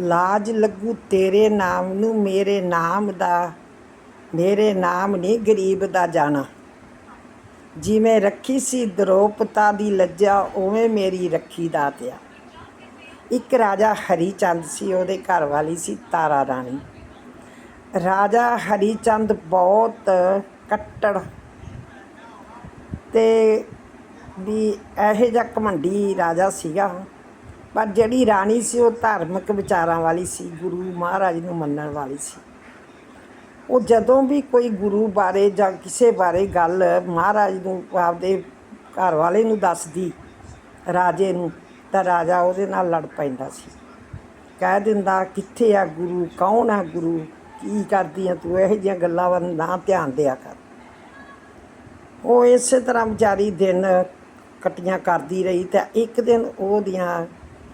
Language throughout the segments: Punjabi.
ਲਾਜ ਲੱਗੂ ਤੇਰੇ ਨਾਮ ਨੂੰ, ਮੇਰੇ ਨਾਮ ਦਾ, ਮੇਰੇ ਨਾਮ ਨਹੀਂ ਗਰੀਬ ਦਾ ਜਾਣਾ। ਜਿਵੇਂ ਰੱਖੀ ਸੀ ਦਰੋਪਤਾ ਦੀ ਲੱਜਾ, ਉਵੇਂ ਮੇਰੀ ਰੱਖੀ ਦਾ ਤਿਆ। ਇੱਕ ਰਾਜਾ ਹਰੀ ਚੰਦ ਸੀ, ਉਹਦੇ ਘਰ ਵਾਲੀ ਸੀ ਤਾਰਾ ਰਾਣੀ। ਰਾਜਾ ਹਰੀ ਚੰਦ ਬਹੁਤ ਕੱਟੜ ਤੇ ਵੀ ਇਹੋ ਜਿਹਾ ਘਮੰਡੀ ਰਾਜਾ ਸੀਗਾ। ਪਰ ਜਿਹੜੀ ਰਾਣੀ ਸੀ ਉਹ ਧਾਰਮਿਕ ਵਿਚਾਰਾਂ ਵਾਲੀ ਸੀ, ਗੁਰੂ ਮਹਾਰਾਜ ਨੂੰ ਮੰਨਣ ਵਾਲੀ ਸੀ। ਉਹ ਜਦੋਂ ਵੀ ਕੋਈ ਗੁਰੂ ਬਾਰੇ ਜਾਂ ਕਿਸੇ ਬਾਰੇ ਗੱਲ ਮਹਾਰਾਜ ਨੂੰ ਆਪਦੇ ਘਰ ਵਾਲੇ ਨੂੰ ਦੱਸਦੀ, ਰਾਜੇ ਨੂੰ, ਤਾਂ ਰਾਜਾ ਉਹਦੇ ਨਾਲ ਲੜ ਪੈਂਦਾ ਸੀ। ਕਹਿ ਦਿੰਦਾ, ਕਿੱਥੇ ਆ ਗੁਰੂ? ਕੌਣ ਆ ਗੁਰੂ? ਕੀ ਕਰਦੀ ਆ ਤੂੰ? ਇਹੋ ਜਿਹੀਆਂ ਗੱਲਾਂ ਵੱਲ ਨਾ ਧਿਆਨ ਦਿਆ ਕਰ। ਉਹ ਇਸੇ ਤਰ੍ਹਾਂ ਵਿਚਾਰੀ ਦਿਨ ਕਟੀਆਂ ਕਰਦੀ ਰਹੀ ਤਾਂ ਇੱਕ ਦਿਨ ਉਹਦੀਆਂ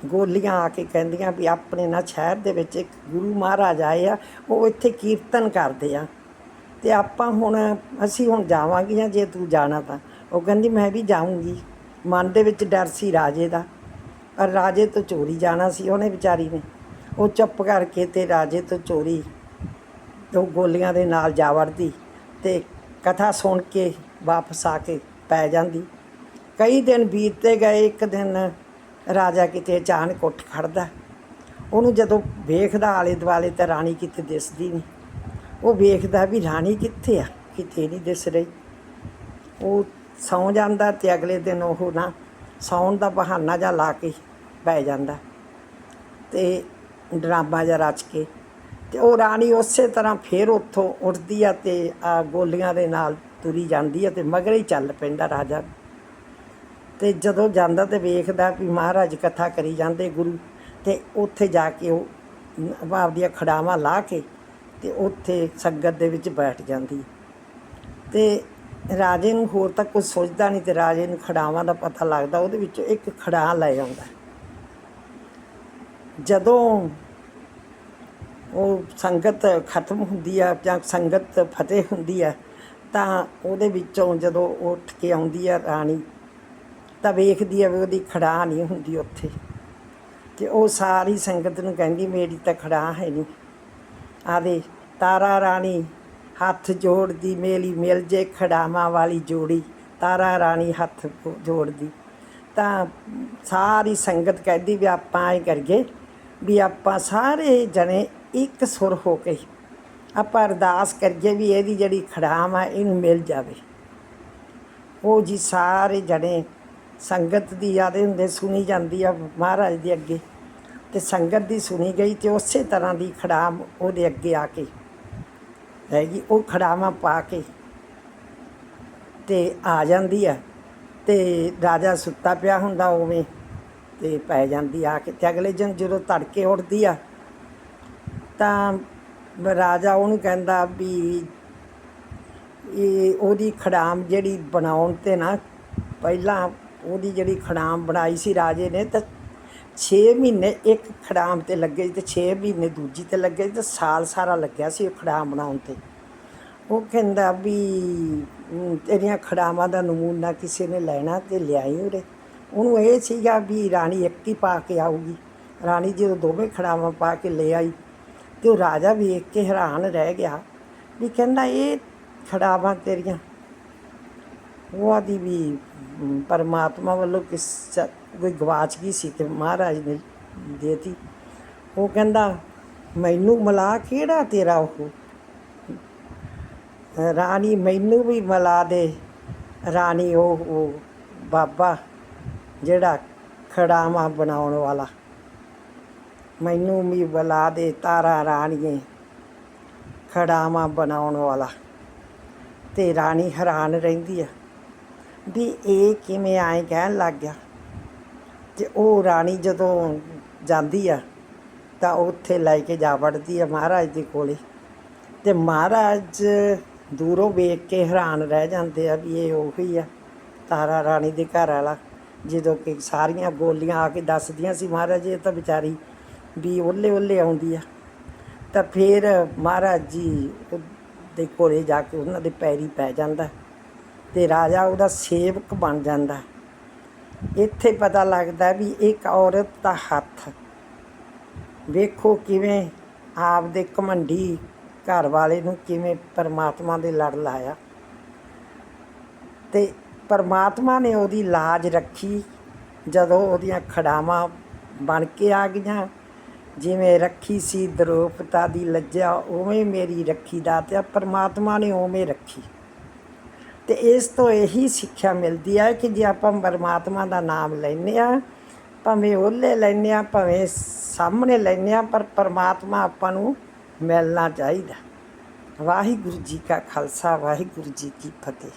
ਗੋਲੀਆਂ ਆ ਕੇ ਕਹਿੰਦੀਆਂ ਵੀ ਆਪਣੇ ਨਾ ਸ਼ਹਿਰ ਦੇ ਵਿੱਚ ਇੱਕ ਗੁਰੂ ਮਹਾਰਾਜ ਆਏ ਆ, ਉਹ ਇੱਥੇ ਕੀਰਤਨ ਕਰਦੇ ਆ। ਤੇ ਆਪਾਂ ਹੁਣ, ਅਸੀਂ ਹੁਣ ਜਾਵਾਂਗੀਆਂ ਜੇ ਤੂੰ ਜਾਣਾ ਤਾਂ। ਉਹ ਕਹਿੰਦੀ, ਮੈਂ ਵੀ ਜਾਊਂਗੀ। ਮਨ ਦੇ ਵਿੱਚ ਡਰ ਸੀ ਰਾਜੇ ਦਾ। ਪਰ ਰਾਜੇ ਤੋਂ ਚੋਰੀ ਜਾਣਾ ਸੀ ਉਹਨੇ ਵਿਚਾਰੀ ਨੇ। ਉਹ ਚੁੱਪ ਕਰਕੇ ਤੇ ਰਾਜੇ ਤੋਂ ਚੋਰੀ, ਉਹ ਗੋਲੀਆਂ ਦੇ ਨਾਲ ਜਾ ਵੜਦੀ ਤੇ ਕਥਾ ਸੁਣ ਕੇ ਵਾਪਸ ਆ ਕੇ ਪੈ ਜਾਂਦੀ। ਕਈ ਦਿਨ ਬੀਤਦੇ ਗਏ, ਇੱਕ ਦਿਨ ਰਾਜਾ ਕਿਤੇ ਅਚਾਨਕ ਉੱਠ ਖੜਦਾ। ਉਹਨੂੰ ਜਦੋਂ ਵੇਖਦਾ ਆਲੇ ਦੁਆਲੇ ਤਾਂ ਰਾਣੀ ਕਿਤੇ ਦਿਸਦੀ ਨਹੀਂ। ਉਹ ਵੇਖਦਾ ਵੀ ਰਾਣੀ ਕਿੱਥੇ ਆ? ਕਿਤੇ ਨਹੀਂ ਦਿਸ ਰਹੀ। ਉਹ ਸੌਂ ਜਾਂਦਾ ਤੇ ਅਗਲੇ ਦਿਨ ਉਹ ਨਾ ਸੌਣ ਦਾ ਬਹਾਨਾ ਜਾਂ ਲਾ ਕੇ ਪੈ ਜਾਂਦਾ ਤੇ ਡਰਾਮਾ ਜਿਹਾ ਰਚ ਕੇ ਤੇ ਉਹ ਰਾਣੀ ਉਸੇ ਤਰ੍ਹਾਂ ਫੇਰ ਉੱਥੋਂ ਉੱਠਦੀ ਆ ਤੇ ਆ ਗੋਲੀਆਂ ਦੇ ਨਾਲ ਤੁਰੀ ਜਾਂਦੀ ਆ ਤੇ ਮਗਰੇ ਹੀ ਚੱਲ ਪੈਂਦਾ ਰਾਜਾ। ਤੇ ਜਦੋਂ ਜਾਂਦਾ ਤੇ ਵੇਖਦਾ ਵੀ ਮਹਾਰਾਜ ਕਥਾ ਕਰੀ ਜਾਂਦੇ ਗੁਰੂ, ਤੇ ਉੱਥੇ ਜਾ ਕੇ ਉਹ ਆਪਦੀਆਂ ਖੜਾਵਾਂ ਲਾ ਕੇ ਤੇ ਉੱਥੇ ਸੰਗਤ ਦੇ ਵਿੱਚ ਬੈਠ ਜਾਂਦੀ। ਤੇ ਰਾਜੇ ਨੂੰ ਹੋਰ ਤਾਂ ਕੁਝ ਸੋਚਦਾ ਨਹੀਂ ਤੇ ਰਾਜੇ ਨੂੰ ਖੜਾਵਾਂ ਦਾ ਪਤਾ ਲੱਗਦਾ, ਉਹਦੇ ਵਿੱਚੋਂ ਇੱਕ ਖੜਾ ਲੈ ਆਉਂਦਾ। ਜਦੋਂ ਉਹ ਸੰਗਤ ਖਤਮ ਹੁੰਦੀ ਆ ਜਾਂ ਸੰਗਤ ਫਤਿਹ ਹੁੰਦੀ ਆ, ਤਾਂ ਉਹਦੇ ਵਿੱਚੋਂ ਜਦੋਂ ਉੱਠ ਕੇ ਆਉਂਦੀ ਆ ਰਾਣੀ ਤਾਂ ਵੇਖਦੀ ਆ ਵੀ ਉਹਦੀ ਖੜਾ ਨਹੀਂ ਹੁੰਦੀ ਉੱਥੇ। ਤੇ ਉਹ ਸਾਰੀ ਸੰਗਤ ਨੂੰ ਕਹਿੰਦੀ, ਮੇਰੀ ਤਾਂ ਖੜਾ ਹੈ ਨਹੀਂ। ਆਦੇ, ਤਾਰਾ ਰਾਣੀ, ਹੱਥ ਜੋੜਦੀ, ਮੇਲੀ ਮਿਲ ਜੇ ਖੜਾਵਾਂ ਵਾਲੀ ਜੋੜੀ। ਤਾਰਾ ਰਾਣੀ ਹੱਥ ਜੋੜਦੀ। ਤਾਂ ਸਾਰੀ ਸੰਗਤ ਕਹਿੰਦੀ ਵੀ ਆਪਾਂ ਐ ਕਰੀਏ ਵੀ ਆਪਾਂ ਸਾਰੇ ਜਣੇ ਇੱਕ ਸੁਰ ਹੋ ਕੇ ਆਪਾਂ ਅਰਦਾਸ ਕਰੀਏ ਵੀ ਇਹਦੀ ਜਿਹੜੀ ਖੜਾਮ ਆ ਇਹਨੂੰ ਮਿਲ ਜਾਵੇ। ਉਹ ਜੀ ਸਾਰੇ ਜਣੇ ਸੰਗਤ ਦੀ ਯਾਦੇ ਹੁੰਦੇ ਸੁਣੀ ਜਾਂਦੀ ਆ ਮਹਾਰਾਜ ਦੇ ਅੱਗੇ। ਤੇ ਸੰਗਤ ਦੀ ਸੁਣੀ ਗਈ ਤੇ ਉਸੇ ਤਰ੍ਹਾਂ ਦੀ ਖੜਾਮ ਉਹਦੇ ਅੱਗੇ ਆ ਕੇ ਹੈਗੀ ਉਹ ਖੜਾਵਾਂ ਪਾ ਕੇ ਤੇ ਆ ਜਾਂਦੀ ਆ। ਤੇ ਰਾਜਾ ਸੁੱਤਾ ਪਿਆ ਹੁੰਦਾ ਉਵੇਂ ਤੇ ਪੈ ਜਾਂਦੀ ਆ ਕੇ ਤੇ ਅਗਲੇ ਦਿਨ ਜਦੋਂ ਤੜਕੇ ਉੱਠਦੀ ਆ ਤਾਂ ਰਾਜਾ ਉਹਨੂੰ ਕਹਿੰਦਾ ਵੀ ਇਹ ਉਹਦੀ ਖੜਾਮ ਜਿਹੜੀ ਬਣਾਉਣ ਤੇ ਨਾ ਪਹਿਲਾਂ ਉਹਦੀ ਜਿਹੜੀ ਖੜਾਮ ਬਣਾਈ ਸੀ ਰਾਜੇ ਨੇ ਤਾਂ 6 ਮਹੀਨੇ ਇੱਕ ਖੜਾਮ ਤੇ ਲੱਗੇ ਸੀ ਤੇ 6 ਮਹੀਨੇ ਦੂਜੀ ਤੇ ਲੱਗੇ ਸੀ ਤੇ ਸਾਲ ਸਾਰਾ ਲੱਗਿਆ ਸੀ ਉਹ ਖੜਾਮ ਬਣਾਉਣ ਤੇ। ਉਹ ਕਹਿੰਦਾ ਵੀ ਤੇਰੀਆਂ ਖੜਾਵਾਂ ਦਾ ਨਮੂਨਾ ਕਿਸੇ ਨੇ ਲੈਣਾ ਤੇ ਲਿਆਈ ਉਰੇ। ਉਹਨੂੰ ਇਹ ਸੀਗਾ ਵੀ ਰਾਣੀ ਇੱਕ ਹੀ ਪਾ ਕੇ ਆਊਗੀ। ਰਾਣੀ ਜਦੋਂ ਦੋਵੇਂ ਖੜਾਵਾਂ ਪਾ ਕੇ ਲੈ ਆਈ ਤੇ ਉਹ ਰਾਜਾ ਵੇਖ ਕੇ ਹੈਰਾਨ ਰਹਿ ਗਿਆ ਵੀ ਕਹਿੰਦਾ, ਇਹ ਖੜਾਵਾਂ ਤੇਰੀਆਂ ਉਹ ਆਦੀ ਵੀ ਪਰਮਾਤਮਾ ਵੱਲੋਂ ਕਿਸ, ਕੋਈ ਗਵਾਚ ਗਈ ਸੀ ਤੇ ਮਹਾਰਾਜ ਨੇ ਦੇਤੀ। ਉਹ ਕਹਿੰਦਾ, ਮੈਨੂੰ ਮਲਾ ਕਿਹੜਾ ਤੇਰਾ ਉਹ? ਰਾਣੀ, ਮੈਨੂੰ ਵੀ ਮਿਲਾ ਦੇ। ਰਾਣੀ ਉਹ ਬਾਬਾ ਜਿਹੜਾ ਖੜਾਵਾਂ ਬਣਾਉਣ ਵਾਲਾ। ਮੈਨੂੰ ਵੀ ਬੁਲਾ ਦੇ ਤਾਰਾ ਰਾਣੀਏ, ਖੜਾਵਾਂ ਬਣਾਉਣ ਵਾਲਾ। ਤੇ ਰਾਣੀ ਹੈਰਾਨ ਰਹਿੰਦੀ ਆ। ਵੀ ਇਹ ਕਿਵੇਂ ਆਏ ਕਹਿਣ ਲੱਗ ਗਿਆ। ਤੇ ਉਹ ਰਾਣੀ ਜਦੋਂ ਜਾਂਦੀ ਆ, ਤਾਂ ਉੱਥੇ ਲੈ ਕੇ ਜਾ ਵੜਦੀ ਆ ਮਹਾਰਾਜ ਦੇ ਕੋਲੇ। ਤੇ ਮਹਾਰਾਜ ਦੂਰੋਂ ਵੇਖ ਕੇ ਹੈਰਾਨ ਰਹਿ ਜਾਂਦੇ ਆ ਵੀ ਇਹ ਉਹੀ ਆ, ਤਾਰਾ ਰਾਣੀ ਦੇ ਘਰ ਵਾਲਾ। ਜਦੋਂ ਕਿ ਸਾਰੀਆਂ ਗੋਲੀਆਂ ਆ ਕੇ ਦੱਸਦੀਆਂ ਸੀ ਮਹਾਰਾਜ, ਇਹ ਤਾਂ ਵਿਚਾਰੀ ਵੀ ਓਲੇ ਓਲੇ ਆਉਂਦੀ ਆ। ਤਾਂ ਫਿਰ ਮਹਾਰਾਜ ਜੀ ਦੇ ਕੋਲੇ ਜਾ ਕੇ ਉਹਨਾਂ ਦੇ ਪੈਰੀ ਪੈ ਜਾਂਦਾ। ਤੇ ਰਾਜਾ ਉਹਦਾ ਸੇਵਕ ਬਣ ਜਾਂਦਾ। ਇੱਥੇ ਪਤਾ ਲੱਗਦਾ ਵੀ ਇੱਕ ਔਰਤ ਦਾ ਹੱਥ। ਵੇਖੋ ਕਿਵੇਂ ਆਪ ਦੇ ਘਮੰਡੀ ਘਰ ਵਾਲੇ ਨੂੰ ਕਿਵੇਂ ਪਰਮਾਤਮਾ ਦੇ ਲੜ ਲਾਇਆ। ਤੇ ਪਰਮਾਤਮਾ ਨੇ ਉਹਦੀ ਲਾਜ ਰੱਖੀ। ਜਦੋਂ ਉਹਦੀਆਂ ਖੜਾਵਾਂ ਬਣ ਕੇ ਆ ਗਈਆਂ, ਜਿਵੇਂ ਰੱਖੀ ਸੀ ਦਰੋਪਤਾ ਦੀ ਲੱਜਾ ਉਵੇਂ ਮੇਰੀ ਰੱਖੀ ਦਾ ਤੇ ਪਰਮਾਤਮਾ ਨੇ ਉਵੇਂ ਰੱਖੀ। ਤੇ ਇਸ ਤੋਂ ਇਹੀ ਸਿੱਖਿਆ ਮਿਲਦੀ ਹੈ ਕਿ ਜੇ ਆਪਾਂ ਪਰਮਾਤਮਾ ਦਾ ਨਾਮ ਲੈਂਦੇ ਆ, ਭਾਵੇਂ ਉਹਲੇ ਲੈਂਦੇ ਆ, ਭਾਵੇਂ ਸਾਹਮਣੇ ਲੈਂਦੇ ਆ, ਪਰ ਪਰਮਾਤਮਾ ਆਪਾਂ ਨੂੰ ਮਿਲਣਾ ਚਾਹੀਦਾ। ਵਾਹਿਗੁਰੂ ਜੀ ਕਾ ਖਾਲਸਾ, ਵਾਹਿਗੁਰੂ ਜੀ ਕੀ ਫਤਿਹ।